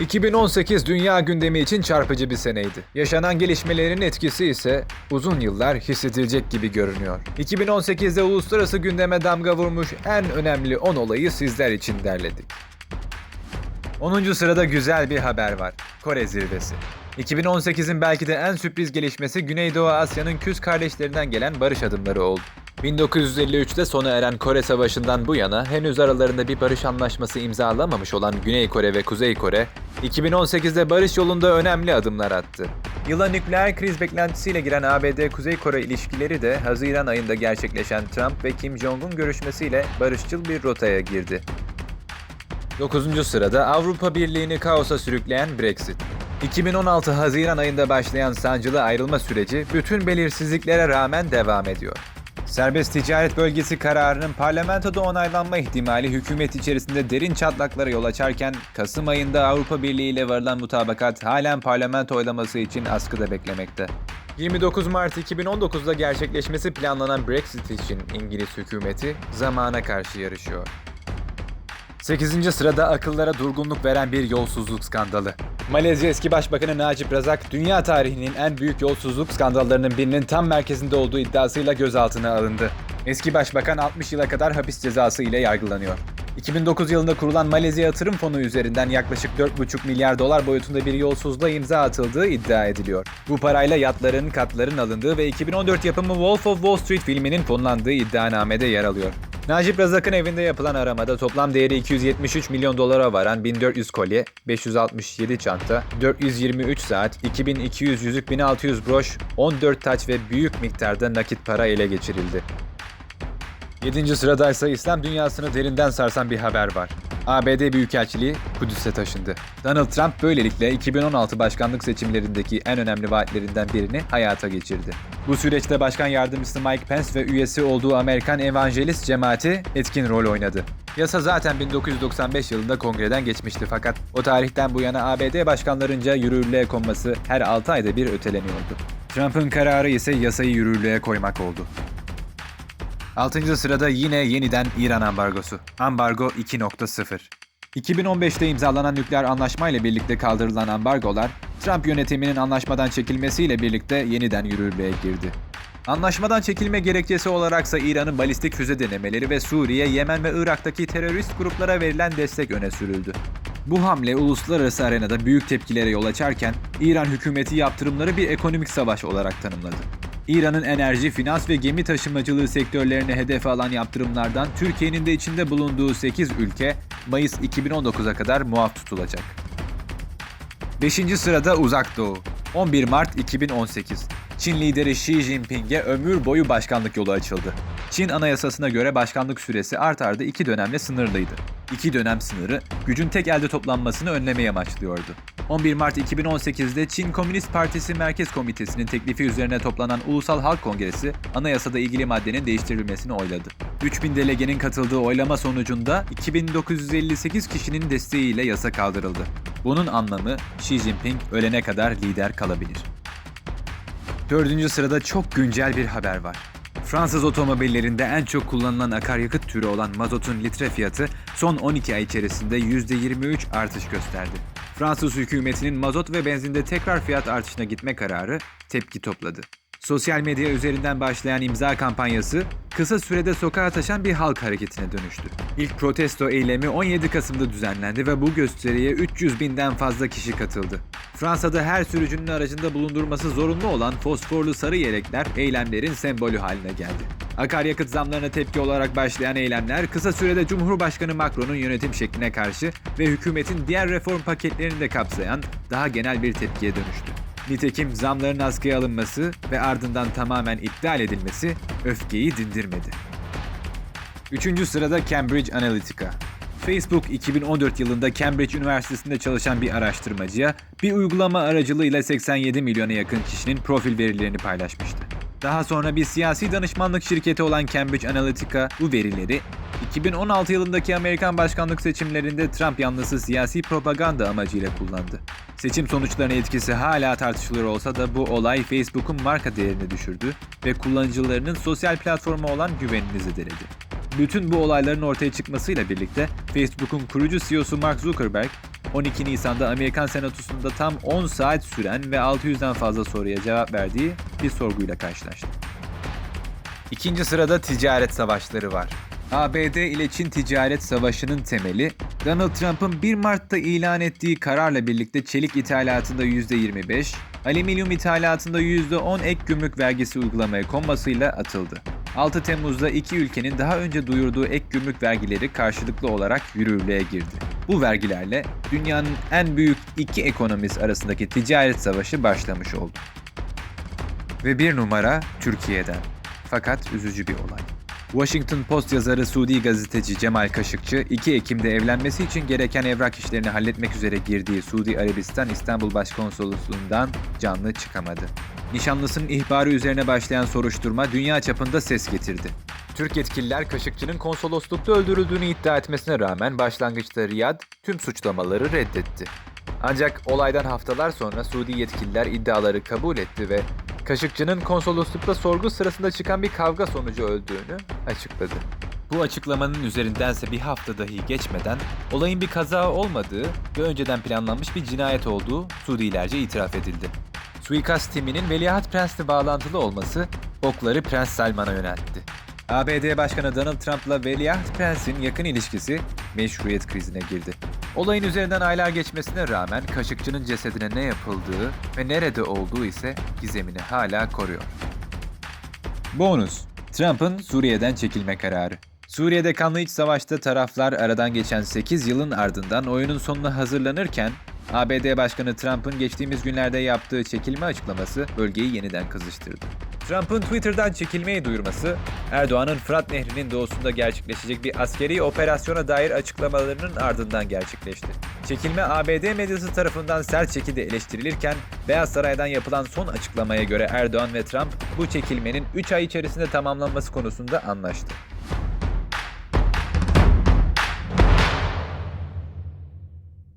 2018 dünya gündemi için çarpıcı bir seneydi. Yaşanan gelişmelerin etkisi ise uzun yıllar hissedilecek gibi görünüyor. 2018'de uluslararası gündeme damga vurmuş en önemli 10 olayı sizler için derledik. 10. sırada güzel bir haber var. Kore zirvesi. 2018'in belki de en sürpriz gelişmesi Güneydoğu Asya'nın küs kardeşlerinden gelen barış adımları oldu. 1953'te sona eren Kore Savaşı'ndan bu yana henüz aralarında bir barış anlaşması imzalamamış olan Güney Kore ve Kuzey Kore, 2018'de barış yolunda önemli adımlar attı. Yıla nükleer kriz beklentisiyle giren ABD-Kuzey Kore ilişkileri de Haziran ayında gerçekleşen Trump ve Kim Jong-un görüşmesiyle barışçıl bir rotaya girdi. 9. sırada Avrupa Birliği'ni kaosa sürükleyen Brexit. 2016 Haziran ayında başlayan sancılı ayrılma süreci bütün belirsizliklere rağmen devam ediyor. Serbest ticaret bölgesi kararının parlamentoda onaylanma ihtimali hükümet içerisinde derin çatlaklara yol açarken Kasım ayında Avrupa Birliği ile varılan mutabakat halen parlamento oylaması için askıda beklemekte. 29 Mart 2019'da gerçekleşmesi planlanan Brexit için İngiliz hükümeti zamana karşı yarışıyor. 8. sırada akıllara durgunluk veren bir yolsuzluk skandalı. Malezya eski başbakanı Najib Razak, dünya tarihinin en büyük yolsuzluk skandallarının birinin tam merkezinde olduğu iddiasıyla gözaltına alındı. Eski başbakan 60 yıla kadar hapis cezası ile yargılanıyor. 2009 yılında kurulan Malezya Yatırım Fonu üzerinden yaklaşık 4,5 milyar dolar boyutunda bir yolsuzluğa imza atıldığı iddia ediliyor. Bu parayla yatların, katların alındığı ve 2014 yapımı Wolf of Wall Street filminin fonlandığı iddianamede yer alıyor. Najip Razak'ın evinde yapılan aramada toplam değeri 273 milyon dolara varan 1400 kolye, 567 çanta, 423 saat, 2200 yüzük, 1600 broş, 14 taç ve büyük miktarda nakit para ele geçirildi. 7. sırada ise İslam dünyasını derinden sarsan bir haber var. ABD Büyükelçiliği Kudüs'e taşındı. Donald Trump böylelikle 2016 başkanlık seçimlerindeki en önemli vaatlerinden birini hayata geçirdi. Bu süreçte başkan yardımcısı Mike Pence ve üyesi olduğu Amerikan Evangelist Cemaati etkin rol oynadı. Yasa zaten 1995 yılında kongreden geçmişti fakat o tarihten bu yana ABD başkanlarınca yürürlüğe konması her 6 ayda bir öteleniyordu. Trump'ın kararı ise yasayı yürürlüğe koymak oldu. 6. sırada yine yeniden İran ambargosu. Ambargo 2.0. 2015'te imzalanan nükleer anlaşma ile birlikte kaldırılan ambargolar, Trump yönetiminin anlaşmadan çekilmesiyle birlikte yeniden yürürlüğe girdi. Anlaşmadan çekilme gerekçesi olaraksa İran'ın balistik füze denemeleri ve Suriye, Yemen ve Irak'taki terörist gruplara verilen destek öne sürüldü. Bu hamle uluslararası arenada büyük tepkilere yol açarken İran hükümeti yaptırımları bir ekonomik savaş olarak tanımladı. İran'ın enerji, finans ve gemi taşımacılığı sektörlerine hedef alan yaptırımlardan Türkiye'nin de içinde bulunduğu 8 ülke Mayıs 2019'a kadar muaf tutulacak. 5. sırada Uzak Doğu. 11 Mart 2018. Çin lideri Xi Jinping'e ömür boyu başkanlık yolu açıldı. Çin anayasasına göre başkanlık süresi art arda iki dönemle sınırlıydı. İki dönem sınırı gücün tek elde toplanmasını önlemeye amaçlıyordu. 11 Mart 2018'de Çin Komünist Partisi Merkez Komitesi'nin teklifi üzerine toplanan Ulusal Halk Kongresi anayasada ilgili maddenin değiştirilmesini oyladı. 3000 delegenin katıldığı oylama sonucunda 2958 kişinin desteğiyle yasa kaldırıldı. Bunun anlamı Xi Jinping ölene kadar lider kalabilir. Dördüncü sırada çok güncel bir haber var. Fransız otomobillerinde en çok kullanılan akaryakıt türü olan mazotun litre fiyatı son 12 ay içerisinde %23 artış gösterdi. Fransız hükümetinin mazot ve benzinde tekrar fiyat artışına gitme kararı tepki topladı. Sosyal medya üzerinden başlayan imza kampanyası kısa sürede sokağa taşan bir halk hareketine dönüştü. İlk protesto eylemi 17 Kasım'da düzenlendi ve bu gösteriye 300 binden fazla kişi katıldı. Fransa'da her sürücünün aracında bulundurması zorunlu olan fosforlu sarı yelekler eylemlerin sembolü haline geldi. Akaryakıt zamlarına tepki olarak başlayan eylemler kısa sürede Cumhurbaşkanı Macron'un yönetim şekline karşı ve hükümetin diğer reform paketlerini de kapsayan daha genel bir tepkiye dönüştü. Nitekim zamların askıya alınması ve ardından tamamen iptal edilmesi öfkeyi dindirmedi. Üçüncü sırada Cambridge Analytica. Facebook 2014 yılında Cambridge Üniversitesi'nde çalışan bir araştırmacıya bir uygulama aracılığıyla 87 milyona yakın kişinin profil verilerini paylaşmıştı. Daha sonra bir siyasi danışmanlık şirketi olan Cambridge Analytica bu verileri 2016 yılındaki Amerikan başkanlık seçimlerinde Trump yanlısı siyasi propaganda amacıyla kullandı. Seçim sonuçlarına etkisi hala tartışılır olsa da bu olay Facebook'un marka değerini düşürdü ve kullanıcılarının sosyal platforma olan güvenini zedeledi. Bütün bu olayların ortaya çıkmasıyla birlikte Facebook'un kurucu CEO'su Mark Zuckerberg, 12 Nisan'da Amerikan Senatosu'nda tam 10 saat süren ve 600'den fazla soruya cevap verdiği bir sorguyla karşılaştı. İkinci sırada ticaret savaşları var. ABD ile Çin ticaret savaşının temeli, Donald Trump'ın 1 Mart'ta ilan ettiği kararla birlikte çelik ithalatında %25, alüminyum ithalatında %10 ek gümrük vergisi uygulamaya konmasıyla atıldı. 6 Temmuz'da iki ülkenin daha önce duyurduğu ek gümrük vergileri karşılıklı olarak yürürlüğe girdi. Bu vergilerle dünyanın en büyük iki ekonomisi arasındaki ticaret savaşı başlamış oldu. Ve bir numara Türkiye'den. Fakat üzücü bir olay. Washington Post yazarı Suudi gazeteci Cemal Kaşıkçı, 2 Ekim'de evlenmesi için gereken evrak işlerini halletmek üzere girdiği Suudi Arabistan İstanbul Başkonsolosluğundan canlı çıkamadı. Nişanlısının ihbarı üzerine başlayan soruşturma dünya çapında ses getirdi. Türk yetkililer Kaşıkçı'nın konsoloslukta öldürüldüğünü iddia etmesine rağmen başlangıçta Riyad tüm suçlamaları reddetti. Ancak olaydan haftalar sonra Suudi yetkililer iddiaları kabul etti ve Kaşıkçı'nın konsoloslukta sorgu sırasında çıkan bir kavga sonucu öldüğünü açıkladı. Bu açıklamanın üzerindense bir hafta dahi geçmeden olayın bir kaza olmadığı ve önceden planlanmış bir cinayet olduğu Suudilerce itiraf edildi. Suikast timinin Veliaht Prens'le bağlantılı olması okları Prens Salman'a yöneltti. ABD Başkanı Donald Trump'la Veliaht Prens'in yakın ilişkisi meşruiyet krizine girdi. Olayın üzerinden aylar geçmesine rağmen Kaşıkçı'nın cesedine ne yapıldığı ve nerede olduğu ise gizemini hala koruyor. Bonus Trump'ın Suriye'den çekilme kararı. Suriye'de kanlı iç savaşta taraflar aradan geçen 8 yılın ardından oyunun sonuna hazırlanırken ABD Başkanı Trump'ın geçtiğimiz günlerde yaptığı çekilme açıklaması bölgeyi yeniden kızıştırdı. Trump'ın Twitter'dan çekilmeyi duyurması, Erdoğan'ın Fırat Nehri'nin doğusunda gerçekleşecek bir askeri operasyona dair açıklamalarının ardından gerçekleşti. Çekilme ABD medyası tarafından sert şekilde eleştirilirken, Beyaz Saray'dan yapılan son açıklamaya göre Erdoğan ve Trump bu çekilmenin 3 ay içerisinde tamamlanması konusunda anlaştı.